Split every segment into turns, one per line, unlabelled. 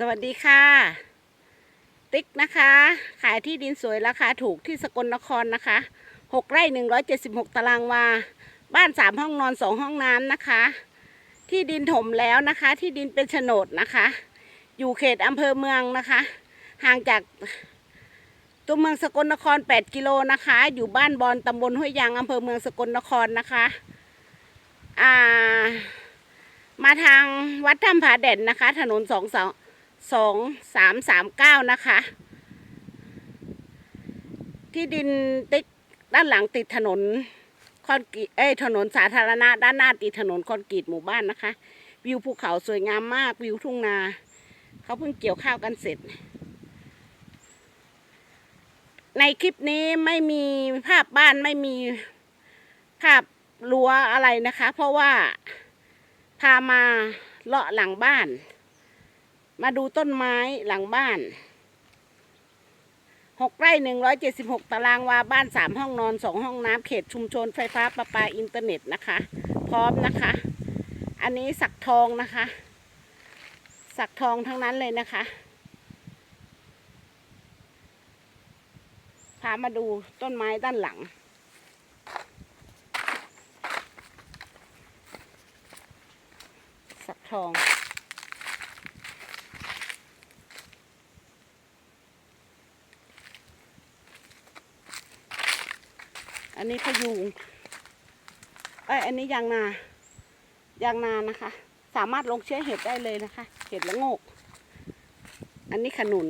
สวัสดีค่ะ ติ๊กนะคะ ขายที่ดินสวยราคาถูกที่สกลนครนะคะหกไร่หนึ่งร้อยเจ็ดสิบหกตารางวา บ้านสามห้องนอนสองห้องน้ำนะคะ ที่ดินถมแล้วนะคะ ที่ดินเป็นโฉนดนะคะ อยู่เขตอำเภอเมืองนะคะ ห่างจากตัวเมืองสกลนคร 8 กิโลนะคะ อยู่บ้านบอนตำบลห้วยยางอำเภอเมืองสกลนครนะคะอ่ามาทางวัดถ้ำผาแด่นนะคะ ถนนสองสอง สองสามสามเก้านะคะ ที่ดินติ๊กด้านหลังติดถนนคอนกรีตเอ้ถนนสาธารณะด้านหน้าติดถนนคอนกรีตหมู่บ้านนะคะ วิวภูเขาสวยงามมากวิวทุ่งนา เขาเพิ่งเกี่ยวข้าวกันเสร็จ ในคลิปนี้ไม่มีภาพบ้านไม่มีภาพรั้วอะไรนะคะ เพราะว่าพามาเลาะหลังบ้าน มาดูต้นไม้หลังบ้านหกไร่หนึ่งร้อยเจ็ดสิบหกตารางวาบ้านสามห้องนอนสองห้องน้ำเขตชุมชนไฟฟ้าประปาอินเทอร์เน็ตนะคะ พร้อมนะคะ อันนี้สักทองนะคะ สักทองทั้งนั้นเลยนะคะพามาดูต้นไม้ด้านหลัง สักทอง อันนี้พยุงเอ้ยอันนี้ยางนายางนานะคะ สามารถลงเชื้อเห็ดได้เลยนะคะ เห็ดละโงก อันนี้ขนุน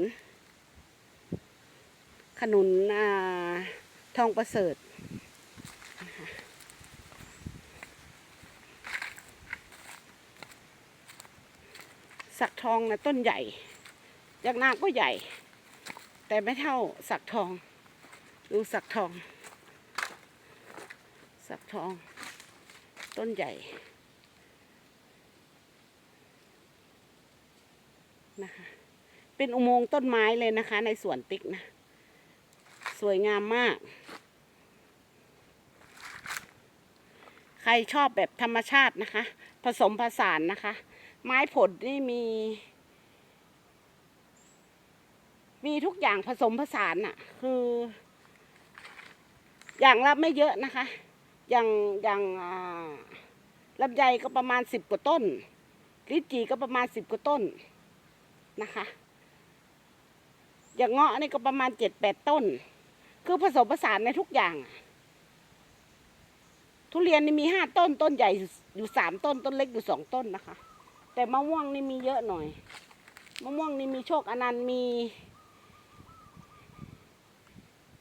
ขนุนอ่าทองประเสริฐสักทองนะต้นใหญ่ยางนาก็ใหญ่ แต่ไม่เท่าสักทอง ดูสักทอง สักทอง ต้นใหญ่นะคะ เป็นอุโมงค์ต้นไม้เลยนะคะ ในสวนติ๊กนะ สวยงามมาก ใครชอบแบบธรรมชาตินะคะ ผสมผสานนะคะ ไม้ผลนี่มี มีทุกอย่างผสมผสานอะคือ อย่างละไม่เยอะนะคะ อย่างอย่างลำไยก็ประมาณสิบกว่าต้นลิจีก็ประมาณสิบกว่าต้นนะคะ อย่างเงาะนี่ก็ประมาณเจ็ดแปดต้น คือผสมผสานในทุกอย่าง ทุเรียนนี่มีห้าต้นต้นใหญ่อยู่สามต้นต้นเล็กอยู่สองต้นนะคะ แต่มะม่วงนี่มีเยอะหน่อยมะม่วงนี่มีโชคอนันต์มี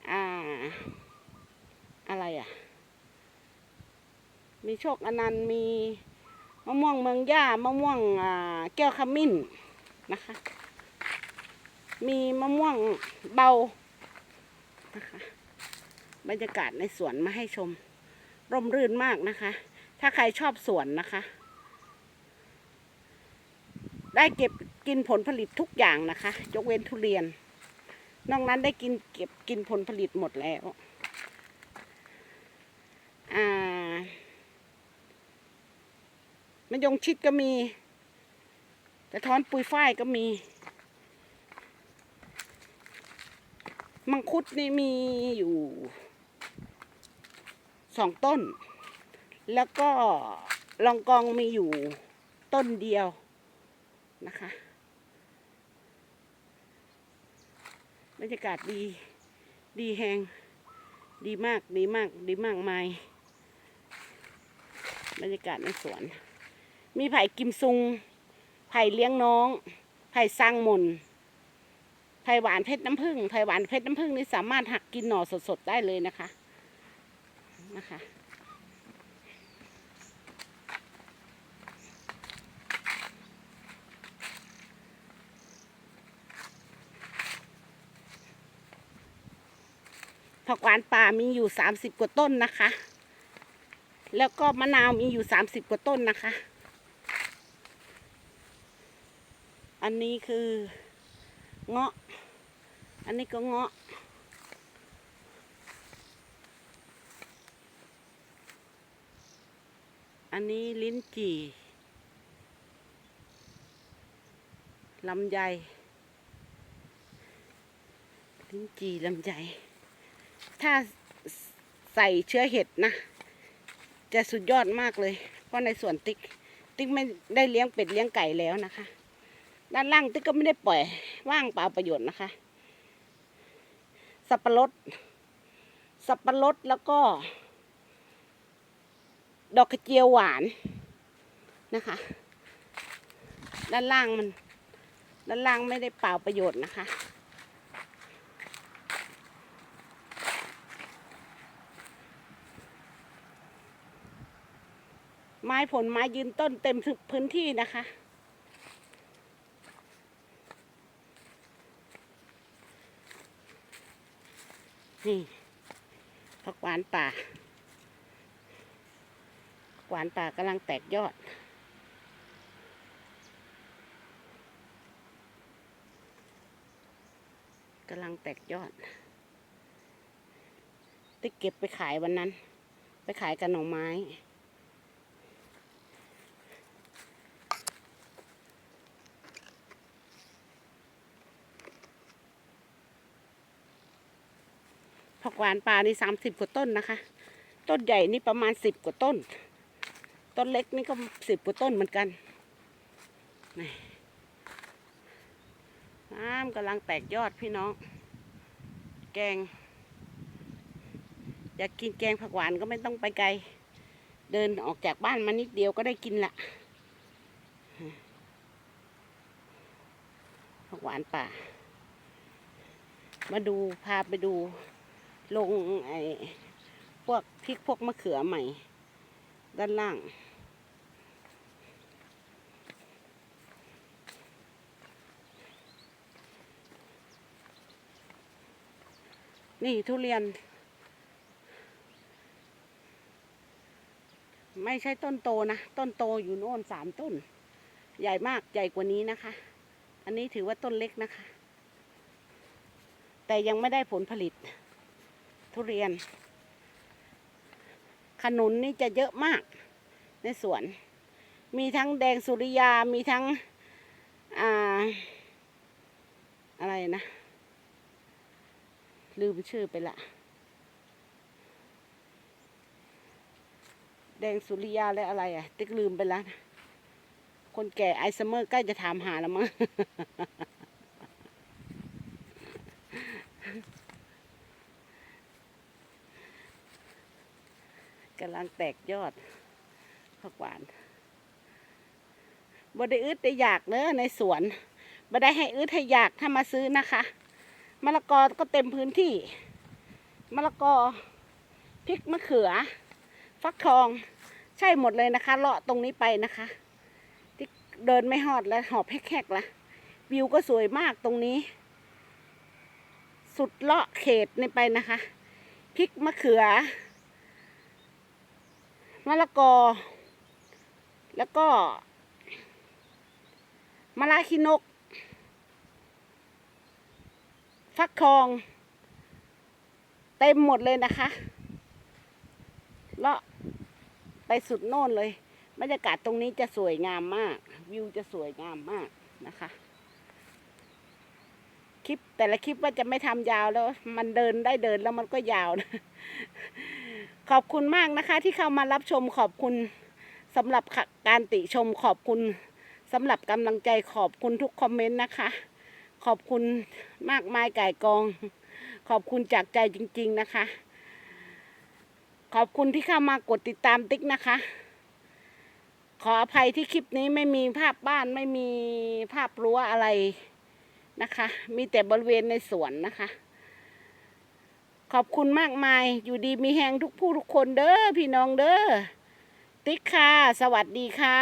อ่าอะไรอะ มีโชคอนันต์มีมะม่วงเมืองย่ามะม่วงแก้วขมิ้นนะคะ มีมะม่วงเบานะคะบรรยากาศในสวนมาให้ชม ร่มรื่นมากนะคะ ถ้าใครชอบสวนนะคะ ได้เก็บกินผลผลิตทุกอย่างนะคะ ยกเว้นทุเรียน นอกนั้นได้กินเก็บกินผลผลิตหมดแล้ว อ่า มันยงชิดก็มีกระท้อนปุยฝ้ายก็มี มังคุดนี่มีอยู่สองต้น แล้วก็ลองกองมีอยู่ต้นเดียวนะคะ บรรยากาศดี ดีแหงดีมาก ดีมาก ดีมากมาย บรรยากาศในสวน มีไผ่กิมซุง ไผ่เลี้ยงน้อง ไผ่สร้างมนไผ่หวานเพชรน้ำผึ้งไผ่หวานเพชรน้ำผึ้งนี่สามารถหักกินหน่อสดๆได้เลยนะคะ นะคะ ผักหวานป่ามีอยู่สามสิบกว่าต้นนะคะ แล้วก็มะนาวมีอยู่สามสิบกว่าต้นนะคะ อันนี้คือเงาะ อันนี้ก็เงาะ อันนี้ลิ้นจี่ลำไยลิ้นจีลำไยถ้าใส่เชื้อเห็ดนะ จะสุดยอดมากเลย เพราะในสวนติ๊ก ติ๊กไม่ได้เลี้ยงเป็ดเลี้ยงไก่แล้วนะคะ ด้านล่างติ๊กก็ไม่ได้ปล่อย ว่างเปล่าประโยชน์นะคะ สับปะรด สับปะรดแล้วก็ ดอกกระเจียวหวานนะคะ ด้านล่างมัน ด้านล่างไม่ได้เปล่าประโยชน์นะคะไม้ผลไม้ยืนต้นเต็มพื้นที่นะคะ นี่ผักหวานป่าผักหวานป่ากำลังแตกยอด กำลังแตกยอดติ๊กเก็บไปขายวันนั้น ไปขายกับหน่อไม้ ผักหวานป่านี่สามสิบกว่าต้นนะคะ ต้นใหญ่นี่ประมาณสิบกว่าต้น ต้นเล็กนี่ก็สิบกว่าต้นเหมือนกันนี่น้ำกำลังแตกยอดพี่น้อง แกง อยากกินแกงผักหวานก็ไม่ต้องไปไกล เดินออกจากบ้านมานิดเดียวก็ได้กินละผักหวานป่า มาดูพาไปดู ลงไอ้พวกพริกพวกมะเขือใหม่ ด้านล่าง นี่ทุเรียน ไม่ใช่ต้นโตนะ ต้นโตอยู่โน่นสามต้น ใหญ่มากใหญ่กว่านี้นะคะ อันนี้ถือว่าต้นเล็กนะคะ แต่ยังไม่ได้ผลผลิต ทุเรียน ขนุนนี่จะเยอะมากในสวน มีทั้งแดงสุริยา มีทั้งอ่าอะไรนะ ลืมชื่อไปละ แดงสุริยาและอะไรอะ ติ๊กลืมไปแล้วนะคนแก่ไอซ์เมอร์ใกล้จะถามหาแล้วมั้ง กำลังแตกยอดผักหวานบ่ได้อึดได้อยากเนอะในสวนบ่ได้ให้อึดให้อยากถ้ามาซื้อนะคะ มะละกอก็เต็มพื้นที่ มะละกอพริกมะเขือ ฟักทอง ใช่หมดเลยนะคะ เลาะตรงนี้ไปนะคะ ที่เดินไม่หอดแล้วหอบแหกๆละวิวก็สวยมากตรงนี้ สุดเลาะเขตนี่ไปนะคะพริกมะเขือ มะละกอ แล้วก็มะละขี้นก ฟักทอง เต็มหมดเลยนะคะเลาะไปสุดโน่นเลยบรรยากาศตรงนี้จะสวยงามมาก วิวจะสวยงามมากนะคะ คลิปแต่ละคลิปว่าจะไม่ทำยาวแล้ว มันเดินได้เดินแล้วมันก็ยาวนะ ขอบคุณมากนะคะที่เข้ามารับชมขอบคุณสำหรับการติชมขอบคุณสำหรับกำลังใจขอบคุณทุกคอมเมนต์นะคะ ขอบคุณมากมายไก่ายกอง ขอบคุณจากใจจริง ๆนะคะ ขอบคุณที่เข้ามากดติดตามติ๊กนะคะ ขออภัยที่คลิปนี้ไม่มีภาพบ้านไม่มีภาพรั้วอะไรนะคะ มีแต่บริเวณในสวนนะคะ ขอบคุณมากมาย อยู่ดีมีแหงทุกผู้ทุกคนเด้อพี่น้องเด้อติ๊กค่ะ สวัสดีค่ะ